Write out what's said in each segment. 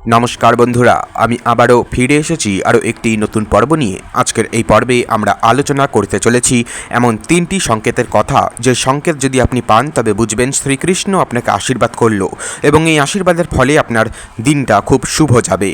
নমস্কার বন্ধুরা, আমি আবারও ফিরে এসেছি আরও একটি নতুন পর্ব নিয়ে। আজকের এই পর্বে আমরা আলোচনা করতে চলেছি এমন তিনটি সংকেতের কথা। যে সংকেত যদি আপনি পান, তবে বুঝবেন শ্রীকৃষ্ণ আপনাকে আশীর্বাদ করল এবং এই আশীর্বাদের ফলে আপনার দিনটা খুব শুভ যাবে।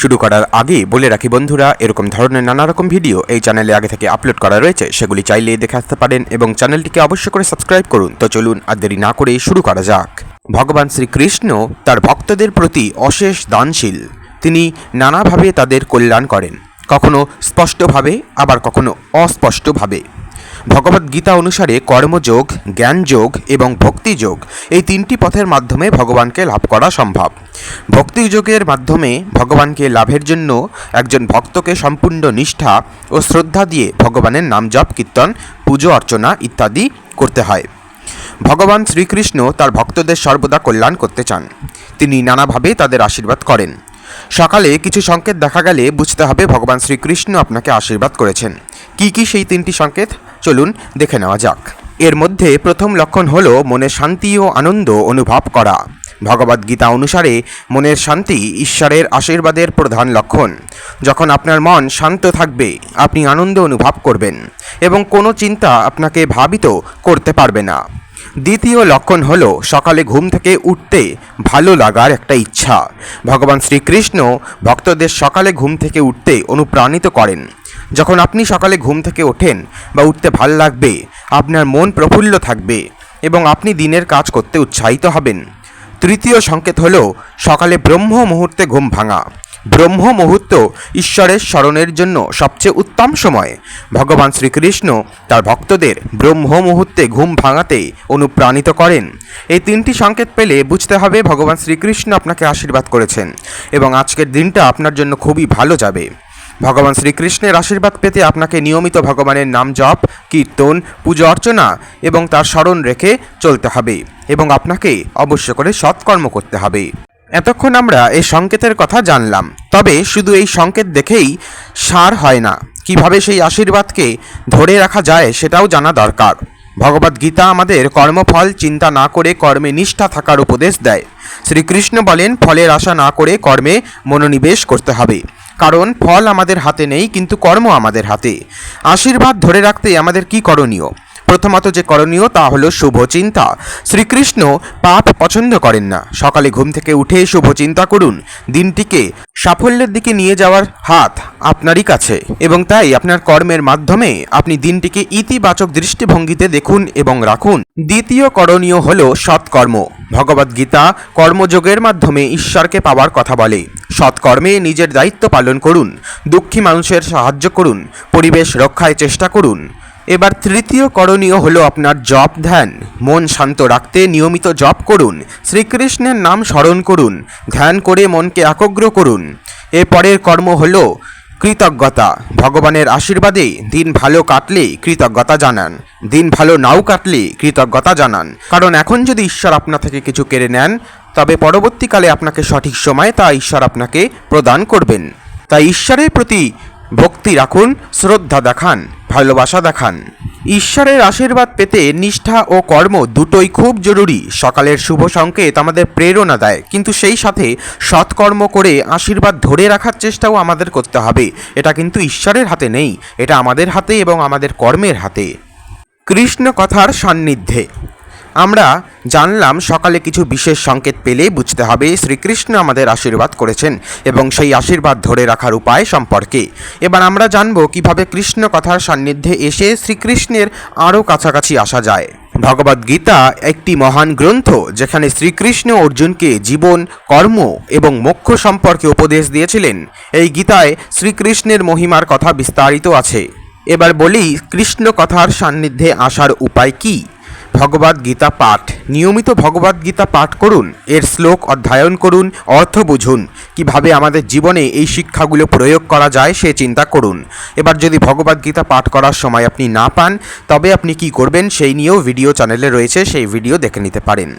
শুরু করার আগে বলে রাখি বন্ধুরা, এরকম ধরনের নানা রকম ভিডিও এই চ্যানেলে আগে থেকে আপলোড করা রয়েছে, সেগুলি চাইলে দেখে আসতে পারেন এবং চ্যানেলটিকে অবশ্যই করে সাবস্ক্রাইব করুন। তো চলুন আর দেরি না করে শুরু করা যাক। ভগবান শ্রীকৃষ্ণ তার ভক্তদের প্রতি অশেষ দানশীল। তিনি নানাভাবে তাদের কল্যাণ করেন। কখনো স্পষ্টভাবে, আবার কখনো অস্পষ্টভাবে। ভগবদ গীতা অনুসারে কর্মযোগ, জ্ঞানযোগ এবং ভক্তিযোগ এই তিনটি পথের মাধ্যমে ভগবানকে লাভ করা সম্ভব। ভক্তিযোগের মাধ্যমে ভগবানকে লাভের জন্য একজন ভক্তকে সম্পূর্ণ নিষ্ঠা ও শ্রদ্ধা দিয়ে ভগবানের নাম জপ, কীর্তন, পুজো অর্চনা ইত্যাদি করতে হয়। ভগবান শ্রীকৃষ্ণ তার ভক্তদের সর্বদা কল্যাণ করতে চান। তিনি নানাভাবে তাদের আশীর্বাদ করেন। সকালে কিছু সংকেত দেখা গেলে বুঝতে হবে ভগবান শ্রীকৃষ্ণ আপনাকে আশীর্বাদ করেছেন। কি কি সেই তিনটি সংকেত? চলুন দেখে নেওয়া যাক। এর মধ্যে প্রথম লক্ষণ হল মনে শান্তি ও আনন্দ অনুভব করা। ভগবদ গীতা অনুসারে মনের শান্তি ঈশ্বরের আশীর্বাদের প্রধান লক্ষণ। যখন আপনার মন শান্ত থাকবে, আপনি আনন্দ অনুভব করবেন এবং কোনো চিন্তা আপনাকে ভাবিত করতে পারবে না। দ্বিতীয় লক্ষণ হলো সকালে ঘুম থেকে উঠতে ভালো লাগার একটা ইচ্ছা। ভগবান শ্রীকৃষ্ণ ভক্তদের সকালে ঘুম থেকে উঠতে অনুপ্রাণিত করেন। যখন আপনি সকালে ঘুম থেকে ওঠেন বা উঠতে ভালো লাগবে, আপনার মন প্রফুল্ল থাকবে এবং আপনি দিনের কাজ করতে উৎসাহিত হবেন। তৃতীয় সংকেত হল, সকালে ব্রহ্ম মুহূর্তে ঘুম ভাঙা। ব্রহ্ম মুহূর্ত ঈশ্বরের স্মরণের জন্য সবচেয়ে উত্তম সময়। ভগবান শ্রীকৃষ্ণ তার ভক্তদের ব্রহ্ম মুহূর্তে ঘুম ভাঙাতে অনুপ্রাণিত করেন। এই তিনটি সংকেত পেলে বুঝতে হবে ভগবান শ্রীকৃষ্ণ আপনাকে আশীর্বাদ করেছেন এবং আজকের দিনটা আপনার জন্য খুবই ভালো যাবে। ভগবান শ্রীকৃষ্ণের আশীর্বাদ পেতে আপনাকে নিয়মিত ভগবানের নাম জপ, কীর্তন, পুজো অর্চনা এবং তার স্মরণ রেখে চলতে হবে। এবং আপনাকে অবশ্য করে সৎকর্ম করতে হবে। এতক্ষণ আমরা এই সংকেতের কথা জানলাম। তবে শুধু এই সংকেত দেখেই সার হয় না। কীভাবে সেই আশীর্বাদকে ধরে রাখা যায় সেটাও জানা দরকার। ভগবদ গীতা আমাদের কর্মফল চিন্তা না করে কর্মে নিষ্ঠা থাকার উপদেশ দেয়। শ্রীকৃষ্ণ বলেন, ফলের আশা না করে কর্মে মনোনিবেশ করতে হবে। কারণ ফল আমাদের হাতে নেই, কিন্তু কর্ম আমাদের হাতে। আশীর্বাদ ধরে রাখতে আমাদের কি করণীয়? প্রথমত যে করণীয় তা হলো শুভ চিন্তা। শ্রীকৃষ্ণ পাপ পছন্দ করেন না। সকালে ঘুম থেকে উঠে শুভ চিন্তা করুন। দিনটিকে সাফল্যের দিকে নিয়ে যাওয়ার হাত আপনারই কাছে এবং তাই আপনার কর্মের মাধ্যমে আপনি দিনটিকে ইতিবাচক দৃষ্টিভঙ্গিতে দেখুন এবং রাখুন। দ্বিতীয় করণীয় হল সৎকর্ম। ভগবদ্গীতা কর্মযোগের মাধ্যমে ঈশ্বরকে পাওয়ার কথা বলে। সৎকর্মে নিজের দায়িত্ব পালন করুন। দুঃখী মানুষের সাহায্য করুন। পরিবেশ রক্ষায় চেষ্টা করুন। এবার তৃতীয় করণীয় হলো আপনার জপ ধ্যান। মন শান্ত রাখতে নিয়মিত জপ করুন। শ্রীকৃষ্ণের নাম স্মরণ করুন। ধ্যান করে মনকে একাগ্র করুন। এরপরের কর্ম হলো কৃতজ্ঞতা। ভগবানের আশীর্বাদে দিন ভালো কাটলে কৃতজ্ঞতা জানান। দিন ভালো নাও কাটলে কৃতজ্ঞতা জানান। কারণ এখন যদি ঈশ্বর আপনা থেকে কিছু কেড়ে নেন, তবে পরবর্তীকালে আপনাকে সঠিক সময় তা ঈশ্বর আপনাকে প্রদান করবেন। তাই ঈশ্বরের প্রতি ভক্তি রাখুন, শ্রদ্ধা দেখান। ভালোবাসা দেখান। ঈশ্বরের আশীর্বাদ পেতে নিষ্ঠা ও কর্ম দুটোই খুব জরুরি। সকালের শুভ সংকেত আমাদের প্রেরণা দেয়, কিন্তু সেই সাথে সৎকর্ম করে আশীর্বাদ ধরে রাখার চেষ্টাও আমাদের করতে হবে। এটা কিন্তু ঈশ্বরের হাতে নেই, এটা আমাদের হাতে এবং আমাদের কর্মের হাতে। কৃষ্ণ কথার সান্নিধ্যে। আমরা জানলাম সকালে কিছু বিশেষ সংকেত পেলে বুঝতে হবে শ্রীকৃষ্ণ আমাদের আশীর্বাদ করেছেন এবং সেই আশীর্বাদ ধরে রাখার উপায় সম্পর্কে। এবার আমরা জানব কীভাবে কৃষ্ণ কথার সান্নিধ্যে এসে শ্রীকৃষ্ণের আরও কাছাকাছি আসা যায়। ভগবদ গীতা একটি মহান গ্রন্থ যেখানে শ্রীকৃষ্ণ অর্জুনকে জীবন, কর্ম এবং মোক্ষ সম্পর্কে উপদেশ দিয়েছিলেন। এই গীতায় শ্রীকৃষ্ণের মহিমার কথা বিস্তারিত আছে। এবার বলি কৃষ্ণ কথার সান্নিধ্যে আসার উপায় কী? ভগবদ গীতা পাঠ। নিয়মিত ভগবদ গীতা পাঠ করুন, এর শ্লোক অধ্যয়ন করুন, অর্থ বুঝুন, কীভাবে আমাদের জীবনে এই শিক্ষাগুলো প্রয়োগ করা যায় সে চিন্তা করুন। এবার যদি ভগবদ গীতা পাঠ করার সময় আপনি না পান, তবে আপনি কি করবেন সেই নিয়েও ভিডিও চ্যানেলে রয়েছে, সেই ভিডিও দেখে নিতে পারেন।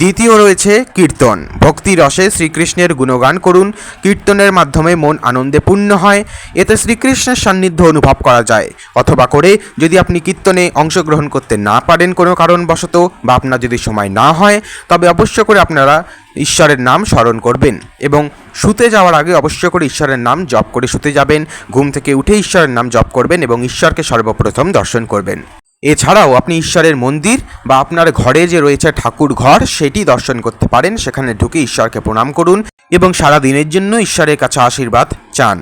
দ্বিতীয় রয়েছে কীর্তন। ভক্তি রসে শ্রীকৃষ্ণের গুণগান করুন, কীর্তনের মাধ্যমে মন আনন্দে পূর্ণ হয়, এতে শ্রীকৃষ্ণের সান্নিধ্য অনুভব করা যায়। অথবা করে যদি আপনি কীর্তনে অংশগ্রহণ করতে না পারেন কোনো কারণ কারণবশত বা আপনার যদি সময় না হয়, তবে অবশ্য করে আপনারা ঈশ্বরের নাম স্মরণ করবেন এবং শুতে যাওয়ার আগে অবশ্য করে ঈশ্বরের নাম জপ করে শুতে যাবেন। ঘুম থেকে উঠে ঈশ্বরের নাম জপ করবেন এবং ঈশ্বরকে সর্বপ্রথম দর্শন করবেন। এছাড়াও আপনি ঈশ্বরের মন্দির বা আপনার ঘরে যে রয়েছে ঠাকুর ঘর, সেটি দর্শন করতে পারেন। সেখানে ঢুকে ঈশ্বরকে প্রণাম করুন এবং সারা দিনের জন্য ঈশ্বরের কাছে আশীর্বাদ চান।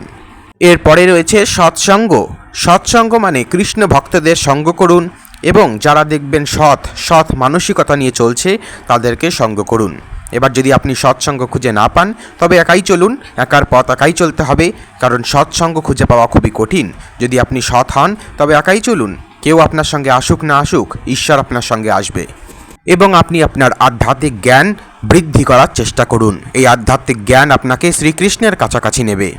এরপরে রয়েছে সৎসঙ্গ। সৎসঙ্গ মানে কৃষ্ণ ভক্তদের সঙ্গ করুন। এবং যারা দেখবেন সৎ সৎ মানসিকতা নিয়ে চলছে, তাদেরকে সঙ্গ করুন। এবার যদি আপনি সৎসঙ্গ খুঁজে না পান, তবে একাই চলুন, একার পথ একাই চলতে হবে, কারণ সৎসঙ্গ খুঁজে পাওয়া খুবই কঠিন। যদি আপনি সৎ হন, তবে একাই চলুন। কেউ আপনার সঙ্গে আসুক না আসুক, ঈশ্বর আপনার সঙ্গে আসবে। এবং আপনি আপনার আধ্যাত্মিক জ্ঞান বৃদ্ধি করার চেষ্টা করুন। এই আধ্যাত্মিক জ্ঞান আপনাকে শ্রীকৃষ্ণের কাছাকাছি নেবে।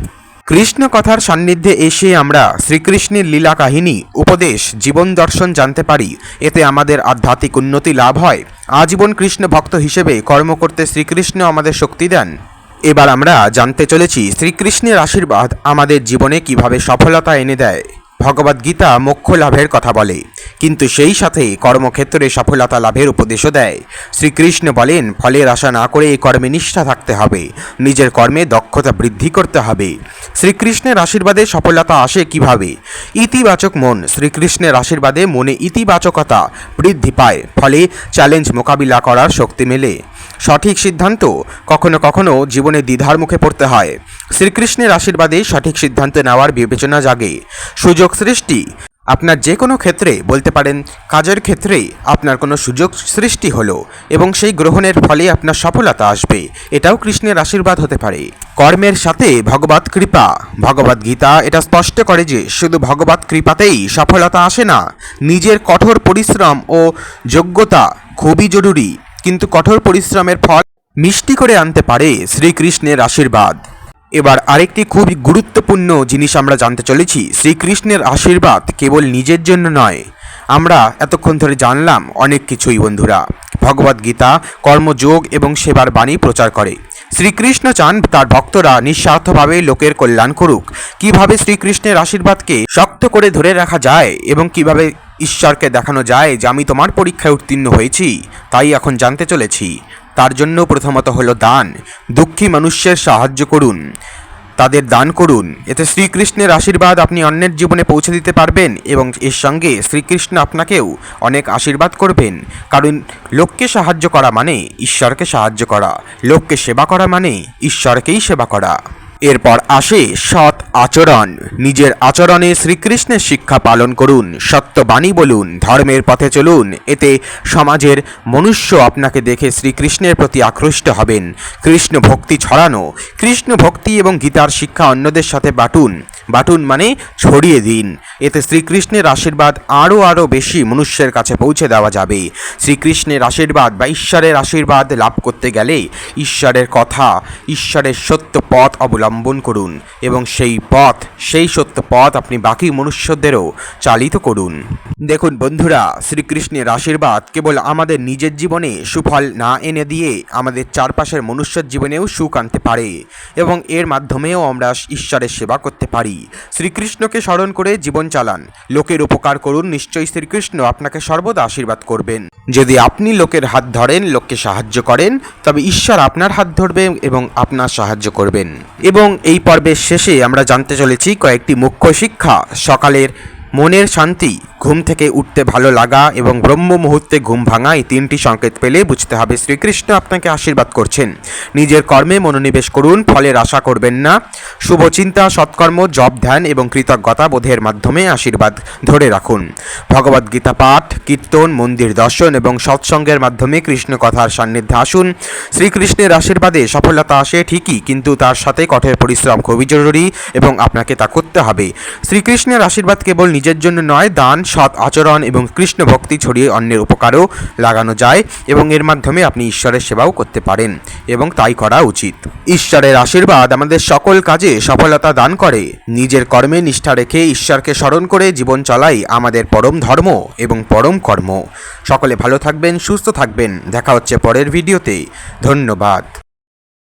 কৃষ্ণ কথার সান্নিধ্যে এসে আমরা শ্রীকৃষ্ণের লীলা কাহিনী, উপদেশ, জীবন দর্শন জানতে পারি। এতে আমাদের আধ্যাত্মিক উন্নতি লাভ হয়। আজীবন কৃষ্ণ ভক্ত হিসেবে কর্ম করতে শ্রীকৃষ্ণ আমাদের শক্তি দেন। এবার আমরা জানতে চলেছি শ্রীকৃষ্ণের আশীর্বাদ আমাদের জীবনে কীভাবে সফলতা এনে দেয়। ভগবদ্গীতা মোক্ষ লাভের কথা বলে। কিন্তু সেই সাথে কর্মক্ষেত্রে সফলতা লাভের উপদেশও দেয়। শ্রীকৃষ্ণ বলেন, ফলের আশা না করে এই কর্মে নিষ্ঠা থাকতে হবে। নিজের কর্মে দক্ষতা বৃদ্ধি করতে হবে। শ্রীকৃষ্ণের আশীর্বাদে সফলতা আসে কীভাবে? ইতিবাচক মন, শ্রীকৃষ্ণের আশীর্বাদে মনে ইতিবাচকতা বৃদ্ধি পায়, ফলে চ্যালেঞ্জ মোকাবিলা করার শক্তি মেলে। সঠিক সিদ্ধান্ত কখনো কখনো জীবনে দ্বিধার মুখে পড়তে হয়। শ্রীকৃষ্ণের আশীর্বাদে সঠিক সিদ্ধান্ত নেওয়ার বিবেচনা জাগে। সুযোগ সৃষ্টি আপনার যে কোনো ক্ষেত্রে, বলতে পারেন, কাজের ক্ষেত্রে আপনার কোনো সুযোগ সৃষ্টি হলো এবং সেই গ্রহণের ফলে আপনার সফলতা আসবে। এটাও কৃষ্ণের আশীর্বাদ হতে পারে। কর্মের সাথে ভগবত কৃপা। ভগবত গীতা এটা স্পষ্ট করে যে শুধু ভগবত কৃপাতেই সফলতা আসে না, নিজের কঠোর পরিশ্রম ও যোগ্যতা খুবই জরুরি। কিন্তু কঠোর পরিশ্রমের ফল মিষ্টি করে আনতে পারে শ্রীকৃষ্ণের আশীর্বাদ। এবার আরেকটি খুবই গুরুত্বপূর্ণ জিনিস আমরা জানতে চলেছি, শ্রীকৃষ্ণের আশীর্বাদ কেবল নিজের জন্য নয়। আমরা এতক্ষণ ধরে জানলাম অনেক কিছুই বন্ধুরা। ভগবদ গীতা, কর্মযোগ এবং সেবার বাণী প্রচার করে। শ্রীকৃষ্ণ চান তার ভক্তরা নিঃস্বার্থভাবে লোকের কল্যাণ করুক। কীভাবে শ্রীকৃষ্ণের আশীর্বাদকে শক্ত করে ধরে রাখা যায় এবং কীভাবে ঈশ্বরকে দেখানো যায় যে আমি তোমার পরীক্ষায় উত্তীর্ণ হয়েছি, তাই এখন জানতে চলেছি। তার জন্য প্রথমত হলো দান। দুঃখী মানুষের সাহায্য করুন। তাদের দান করুন। এতে শ্রীকৃষ্ণের আশীর্বাদ আপনি অন্যের জীবনে পৌঁছে দিতে পারবেন এবং এর সঙ্গে শ্রীকৃষ্ণ আপনাকেও অনেক আশীর্বাদ করবেন। কারণ লোককে সাহায্য করা মানে ঈশ্বরকে সাহায্য করা। লোককে সেবা করা মানে ঈশ্বরকেই সেবা করা। এরপর আসে সৎ আচরণ। নিজের আচরণে শ্রীকৃষ্ণের শিক্ষা পালন করুন, সত্যবাণী বলুন, ধর্মের পথে চলুন, এতে সমাজের মনুষ্য আপনাকে দেখে শ্রীকৃষ্ণের প্রতি আকৃষ্ট হবেন। কৃষ্ণ ভক্তি ছড়ানো, কৃষ্ণ ভক্তি এবং গীতার শিক্ষা অন্যদের সাথে বাটুন। বাটুন মানে ছড়িয়ে দিন। এতে শ্রীকৃষ্ণের আশীর্বাদ আরও আরও বেশি মনুষ্যের কাছে পৌঁছে দেওয়া যাবে। শ্রীকৃষ্ণের আশীর্বাদ বা ঈশ্বরের আশীর্বাদ লাভ করতে গেলে ঈশ্বরের কথা, ঈশ্বরের সত্য পথ অবলম্বন করুন এবং সেই পথ, সেই সত্য পথ আপনি বাকি মনুষ্যদেরও চালিত করুন। দেখুন বন্ধুরা, শ্রীকৃষ্ণের আশীর্বাদ কেবল আমাদের নিজের জীবনে সুফল না এনে দিয়ে আমাদের চারপাশের মনুষ্যের জীবনেও সুখ আনতে পারে এবং এর মাধ্যমেও আমরা ঈশ্বরের সেবা করতে পারি। শ্রীকৃষ্ণকে স্মরণ করে জীবন চালান। লোকের উপকার করুন, নিশ্চয়ই শ্রীকৃষ্ণ আপনাকে সর্বদা আশীর্বাদ করবেন। যদি আপনি লোকের হাত ধরেন, লোককে সাহায্য করেন, তবে ঈশ্বর আপনার হাত ধরবে এবং আপনার সাহায্য করবেন। এবং এই পর্বের শেষে আমরা জানতে চলেছি কয়েকটি মুখ্য শিক্ষা। সকালের মনের শান্তি, ঘুম থেকে উঠতে ভালো লাগা এবং ব্রহ্ম মুহূর্তে ঘুম ভাঙা এই তিনটি সংকেত পেলে বুঝতে হবে শ্রীকৃষ্ণ আপনাকে আশীর্বাদ করছেন। নিজের কর্মে মনোনিবেশ করুন, ফলের আশা করবেন না। শুভ চিন্তা, সৎকর্ম, জপ, ধ্যান এবং কৃতজ্ঞতা বোধের মাধ্যমে আশীর্বাদ ধরে রাখুন। ভগবদ গীতা পাঠ, কীর্তন, মন্দির দর্শন এবং সৎসঙ্গের মাধ্যমে কৃষ্ণ কথার সান্নিধ্যে আসুন। শ্রীকৃষ্ণের আশীর্বাদে সফলতা আসে ঠিকই, কিন্তু তার সাথে কঠোর পরিশ্রম খুবই জরুরি এবং আপনাকে তা করতে হবে। শ্রীকৃষ্ণের আশীর্বাদ কেবল নিজের জন্য নয়, দান, সৎ আচরণ এবং কৃষ্ণ ভক্তি ছড়িয়ে অন্যের উপকারও লাগানো যায় এবং এর মাধ্যমে আপনি ঈশ্বরের সেবাও করতে পারেন এবং তাই করা উচিত। ঈশ্বরের আশীর্বাদ আমাদের সকল কাজে সফলতা দান করে। নিজের কর্মে নিষ্ঠা রেখে ঈশ্বরকে স্মরণ করে জীবন চলাই আমাদের পরম ধর্ম এবং পরম কর্ম। সকলে ভালো থাকবেন, সুস্থ থাকবেন। দেখা হচ্ছে পরের ভিডিওতে। ধন্যবাদ।